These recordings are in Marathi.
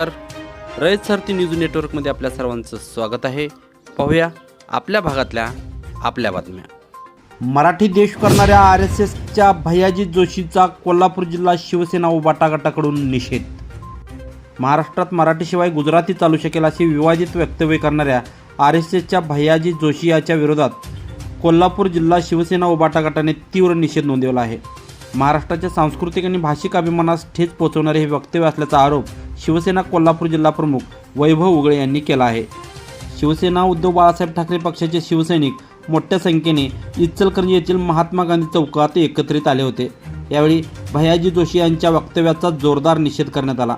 तर रयत सारथी न्यूज नेटवर्कमध्ये आपल्या सर्वांचं स्वागत आहे. पाहूया आपल्या भागातल्या आपल्या बातम्या. मराठी देश करणाऱ्या आर एस एसच्या भैयाजी जोशीचा कोल्हापूर जिल्हा शिवसेना उबाटा गटाकडून निषेध. महाराष्ट्रात मराठीशिवाय गुजराती चालू शकेल असे विवादित वक्तव्य करणाऱ्या आर एस एसच्या भैयाजी जोशी याच्या विरोधात कोल्हापूर जिल्हा शिवसेना उबाटा गटाने तीव्र निषेध नोंदवला आहे. महाराष्ट्राच्या सांस्कृतिक आणि भाषिक अभिमानास ठेच पोहोचवणारे हे वक्तव्य असल्याचा आरोप शिवसेना कोल्हापूर जिल्हा प्रमुख वैभव उगळे यांनी केला आहे. शिवसेना उद्धव बाळासाहेब ठाकरे पक्षाचे शिवसैनिक मोठ्या संख्येने इचलकरंजी येथील महात्मा गांधी चौकात एकत्रित आले होते. यावेळी भैयाजी जोशी यांच्या वक्तव्याचा जोरदार निषेध करण्यात आला.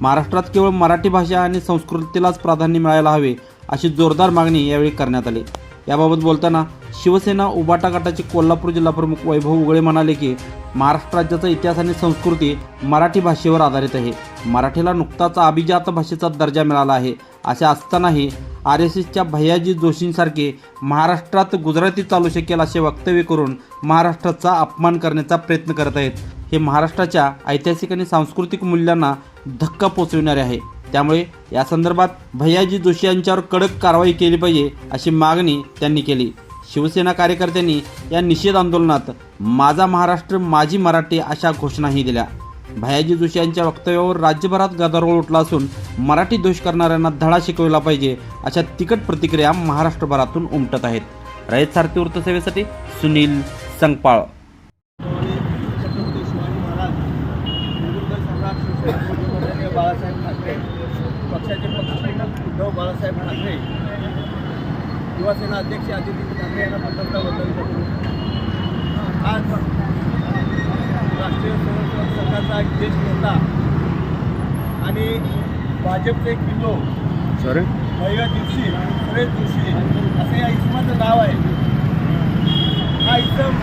महाराष्ट्रात केवळ मराठी भाषा आणि संस्कृतीलाच प्राधान्य मिळायला हवे अशी जोरदार मागणी यावेळी करण्यात आली. याबाबत बोलताना शिवसेना उबाटा गटाचे कोल्हापूर जिल्हा प्रमुख वैभव उगळे म्हणाले की महाराष्ट्र राज्याचा इतिहास आणि संस्कृती मराठी भाषेवर आधारित आहे. मराठीला नुकताच अभिजात भाषेचा दर्जा मिळाला आहे. असे असतानाही आर एस एसच्या भैयाजी जोशींसारखे महाराष्ट्रात गुजराती चालू शकेल असे वक्तव्य करून महाराष्ट्राचा अपमान करण्याचा प्रयत्न करत आहेत. हे महाराष्ट्राच्या ऐतिहासिक आणि सांस्कृतिक मूल्यांना धक्का पोचविणारे आहे. त्यामुळे या संदर्भात भैयाजी जोशी यांच्यावर कडक कारवाई केली पाहिजे अशी मागणी त्यांनी केली. शिवसेना कार्यकर्त्यांनी या निषेध आंदोलनात माझा महाराष्ट्र माझी मराठी अशा घोषणाही दिल्या. भयाजी जोशी यांच्या वक्तव्यावर राज्यभरात गदारोळ उठला असून मराठी दोष करणाऱ्यांना धडा शिकवला पाहिजे अशा तिकट प्रतिक्रिया महाराष्ट्रभरातून उमटत आहेत. रयत सारथी वृत्तसेवेसाठी सुनील संगपाळ छत्रपती शिवाजी महाराज निवृत्त सम्राट शिवसेना बाळासाहेब ठाकरे पक्षाचे पक्षप्रमुख उद्धव बाळासाहेब ठाकरे. युवासेना अध्यक्ष आदित्य ठाकरे यांना पंतप्रधान वंदन करतो आज राष्ट्रीय स्वयंसेवक संघाचा एक ज्येष्ठ नेता आणि भाजपचे एक किल्लो भैया जोशी सुरेश जोशी असं या इसमाचं नाव आहे. हा इसम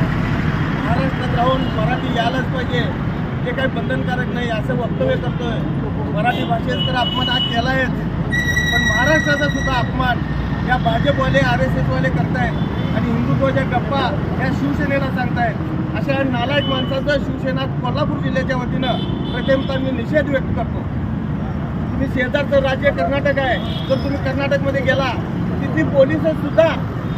महाराष्ट्रात राहून मराठी यायलाच पाहिजे. ते काही बंधनकारक नाही असं वक्तव्य करतोय. मराठी भाषेत तर अपमान आज केला आहे पण महाराष्ट्राचा सुद्धा अपमान या भाजपवाले आर एस एसवाले करतायत आणि हिंदुत्वाच्या गप्पा या शिवसेनेला सांगतायत. अशा नालायक माणसाचा शिवसेना कोल्हापूर जिल्ह्याच्या वतीनं प्रथमतः मी निषेध व्यक्त करतो. तुम्ही शेजारचं राज्य कर्नाटक आहे. जर तुम्ही कर्नाटकमध्ये गेला तिथे पोलीस सुद्धा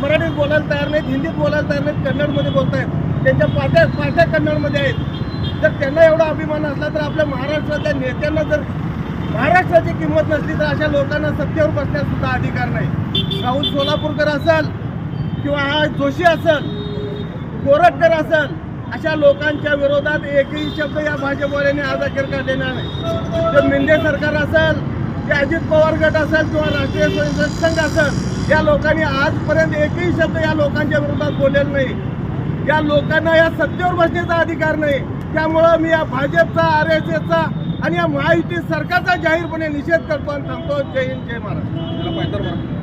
मराठीत बोलायला तयार नाहीत हिंदीत बोलायला तयार नाहीत कन्नडमध्ये बोलतायत. त्यांच्या पाट्या पाट्या कन्नडमध्ये आहेत. जर त्यांना एवढा अभिमान असला तर आपल्या महाराष्ट्रातल्या नेत्यांना जर महाराष्ट्राची किंमत नसली तर अशा लोकांना सत्तेवर बसण्यास सुद्धा अधिकार नाही. राहुल सोलापूरकर असेल किंवा हा जोशी असेल कोरटकर असेल अशा लोकांच्या विरोधात एकही शब्द या भाजपवाल्याने आज अखेर काढलेला नाही. जर मिंदे सरकार असेल की अजित पवार गट असेल किंवा राष्ट्रीय स्वयंसेवक संघ असेल या लोकांनी आजपर्यंत एकही शब्द या लोकांच्या विरोधात बोललेला नाही. या लोकांना या सत्तेवर बसण्याचा अधिकार नाही. त्यामुळं मी या भाजपचा आर एस एसचा आणि या महायुती सरकारचा जाहीरपणे निषेध करतो आणि थांबतो जय हिंद जय महाराष्ट्र.